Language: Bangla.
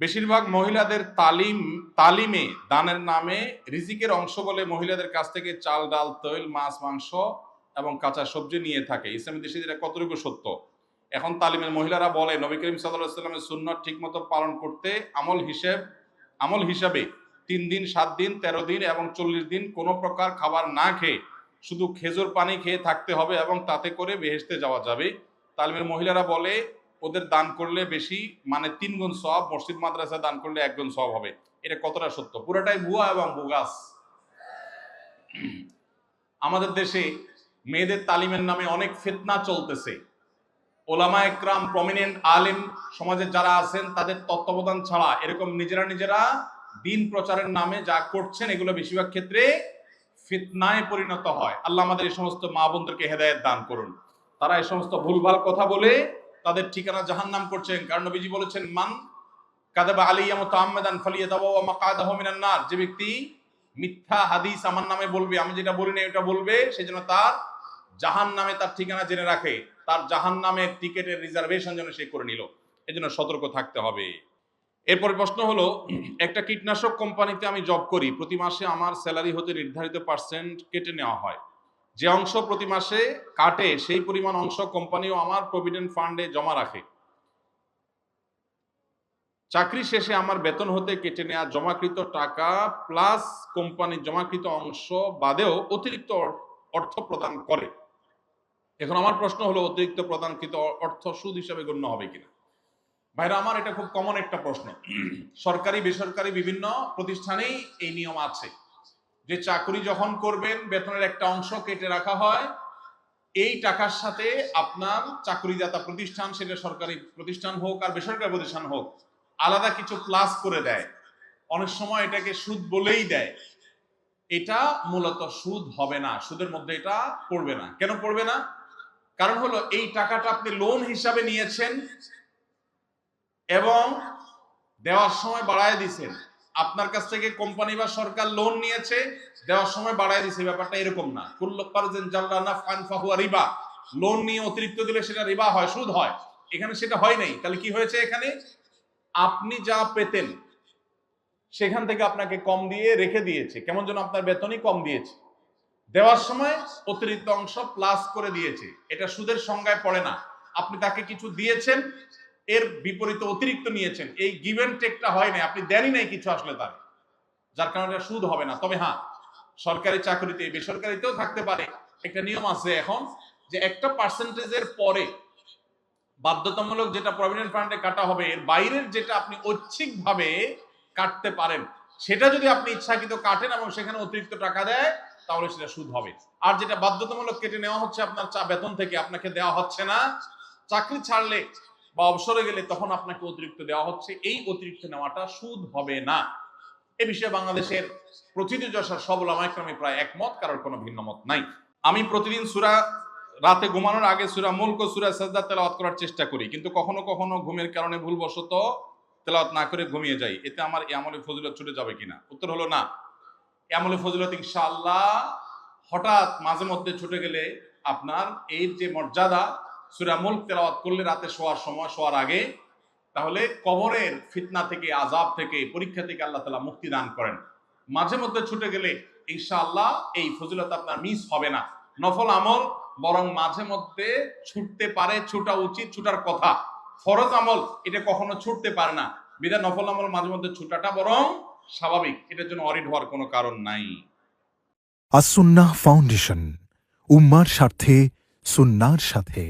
বেশিরভাগ মহিলাদের তালিম, তালিমে, দানের নামে রিজিকের অংশ বলে মহিলাদের কাছ থেকে চাল, ডাল, তৈল, মাছ, মাংস এবং কাঁচা সবজি নিয়ে থাকে। ইসলামী দেশে এটা কতটুকু সত্য? এখন তালিমের মহিলারা বলে, নবী করিম সাল্লাহ সাল্লামের সুন্নত ঠিকমতো পালন করতে আমল হিসেব, আমল হিসাবে তিন দিন, সাত দিন, তেরো দিন এবং চল্লিশ দিন কোনো প্রকার খাবার না খেয়ে শুধু খেজুর পানি খেয়ে থাকতে হবে এবং তাতে করে বেহেসতে যাওয়া যাবে। তালিমের মহিলারা বলে ওদের দান করলে বেশি মানে তিন গুণ সব মসজিদ, মাদ্রাসা দান করলে এক গুণ সব হবে। এটা কতটা সত্য? পুরোটাই ভুয়া এবং বুগাস। আমাদের দেশে মেয়েদের তালিমের নামে অনেক ফিতনা চলতেছে। ওলামা একরাম, প্রমিনেন্ট আলেম সমাজে যারা আছেন, তাদের তত্ত্বাবধান ছাড়া এরকম নিজেরা নিজেরা দিন প্রচারের নামে যা করছেন, এগুলো বেশিরভাগ ক্ষেত্রে ফিতনায় পরিণত হয়। আল্লাহ আমাদের এই সমস্ত মা বোনদেরকে হেদায়ত দান করুন। তারা এই সমস্ত ভুলভাল কথা বলে তাদের ঠিকানা জাহান্নাম করছেন। কারণ নবীজি বলেছেন, মান কাদাবা আলিয়া মতো আহমেদান ফালিয়া দাবা মাকাদাহ মিনান নার যে ব্যক্তি মিথ্যা হাদিস আমার নামে বলবে, আমি যেটা বলি না এটা বলবে সেজন্য তার জাহান নামে তার ঠিকানা জেনে রাখে, তার জাহান নামের টিকেটের রিজার্ভেশন যেন সে করে নিল। এজন্য সতর্ক থাকতে হবে। এরপর প্রশ্ন হলো, একটা কীটনাশক কোম্পানিতে আমি জব করি, প্রতি মাসে আমার স্যালারি হতে নির্ধারিত পার্সেন্ট কেটে নেওয়া হয়। যে অংশ প্রতি মাসে কাটে, সেই পরিমাণ অংশ কোম্পানিও আমার প্রভিডেন্ট ফান্ডে জমা রাখে। চাকরি শেষে আমার বেতন হতে কেটে নেওয়া জমাকৃত টাকা প্লাস কোম্পানির জমাকৃত অংশ বাদেও অতিরিক্ত অর্থ প্রদান করে। এখন আমার প্রশ্ন হলো, অতিরিক্ত প্রদানকৃত অর্থ সুদ হিসাবে গণ্য হবে কিনা? ভাইরা, আমার এটা খুব কমন একটা প্রশ্ন। সরকারি, বেসরকারি বিভিন্ন প্রতিষ্ঠানেই এই নিয়ম আছে। যে চাকরি যখন করবেন, বেতনের একটা অংশ কেটে রাখা হয়, এই টাকার সাথে আপনার চাকরিদাতা প্রতিষ্ঠান, সেটা সরকারি প্রতিষ্ঠান হোক আর বেসরকারি প্রতিষ্ঠান হোক, আলাদা কিছু প্লাস করে দেয়। অনেক সময় এটাকে সুদ বলেই দেয়। এটা মূলত সুদ হবে না, সুদের মধ্যে এটা পড়বে না। কেন পড়বে না? কারণ হলো, এই টাকাটা আপনি লোন হিসাবে নিয়েছেন এবং দেওয়ার সময় বাড়ায় দিছেন। আপনার কাছ থেকে কোম্পানি বা সরকার লোন নিয়েছে, দেওয়ার সময় বাড়ায় দিছে, ব্যাপারটা এরকম না। কুল্লু কারজেন জাল্লানা ফান ফাহুয়া রিবা। লোন নিয়ে অতিরিক্ত দিলে সেটা রিবা হয়, সুদ হয়। এখানে সেটা হয় নাই। তাহলে কি হয়েছে এখানে? আপনি যা পেতেন, সেখান থেকে আপনাকে কম দিয়ে রেখে দিয়েছে। কেমন যেন আপনার বেতনই কম দিয়েছে। দেওয়ার সময় অতিরিক্ত অংশ প্লাস করে দিয়েছে। এটা সুদের সংজ্ঞায় পড়ে না। আপনি তাকে কিছু দিয়েছেন এর বিপরীতে অতিরিক্ত নিয়েছেন। এই গিভেন টেকটা হয় না আপনি দেনই নাই কিছু আসলে তার। যার কারণে সুদ হবে না। তবে হ্যাঁ সরকারি চাকরিতে, বেসরকারিতেও থাকতে পারে। একটা নিয়ম আছে এখন যে একটা পার্সেন্টেজের পরে বাধ্যতামূলক যেটা প্রভিডেন্ট ফান্ডে কাটা হবে, এর বাইরের যেটা আপনি ঐচ্ছিকভাবে কাটতে পারেন, সেটা যদি আপনি ইচ্ছাকৃত কাটেন এবং সেখানে অতিরিক্ত টাকা দেয়, তাহলে সেটা সুদ হবে। আর যেটা বাধ্যতামূলক কেটে নেওয়া হচ্ছে আপনার চা বেতন থেকে, আপনাকে দেওয়া হচ্ছে না। চাকরি ছাড়লে বা অবসরে গেলে তখন আপনাকে অতিরিক্ত দেওয়া হচ্ছে। এই অতিরিক্ত নেওয়াটা সুদ হবে না। এ বিষয়ে বাংলাদেশের প্রতিটি যশার সব ওলামাইক্রমে প্রায় একমত, কারোর কোনো ভিন্ন মত নাই। আমি প্রতিদিন সুরা রাতে ঘুমানোর আগে সুরা মুলক সুরা সাজদা তেলাওয়াত করার চেষ্টা করি, কিন্তু কখনো কখনো ঘুমের কারণে ভুলবশত তেলাওয়াত না করে ঘুমিয়ে যাই। এতে আমার এই আমলে ফজিলত ছুটে যাবে কিনা? উত্তর হলো না। এই আমলে ফজিলত ইনশাআল্লাহ হঠাৎ মাঝে মধ্যে ছুটে গেলে আপনার এই যে মর্যাদা সুরা মুল্ক তেলাওয়াত করলে রাতে শোয়ার সময় শোয়ার আগে, তাহলে কবরের ফিতনা থেকে আজাব থেকে, পরীক্ষা থেকে আল্লাহ তালা মুক্তি দান করেন। মাঝে মধ্যে ছুটে গেলে ইনশাআল্লাহ এই ফজিলত আপনার মিস হবে না। নফল আমল বরং মাঝে মধ্যে ছুটতে পারে, ছুটা উচিত, ছুটার কথা। ফরজ আমল, এটা কখনো ছুটতে পারে না। বিধায় নফল আমল মাঝে মধ্যে ছুটাটা বরং স্বাভাবিক, এটার জন্য অরিড হওয়ার কোনো কারণ নাই। আসুন্নাহ ফাউন্ডেশন, উম্মার স্বার্থে, সুন্নার সাথে।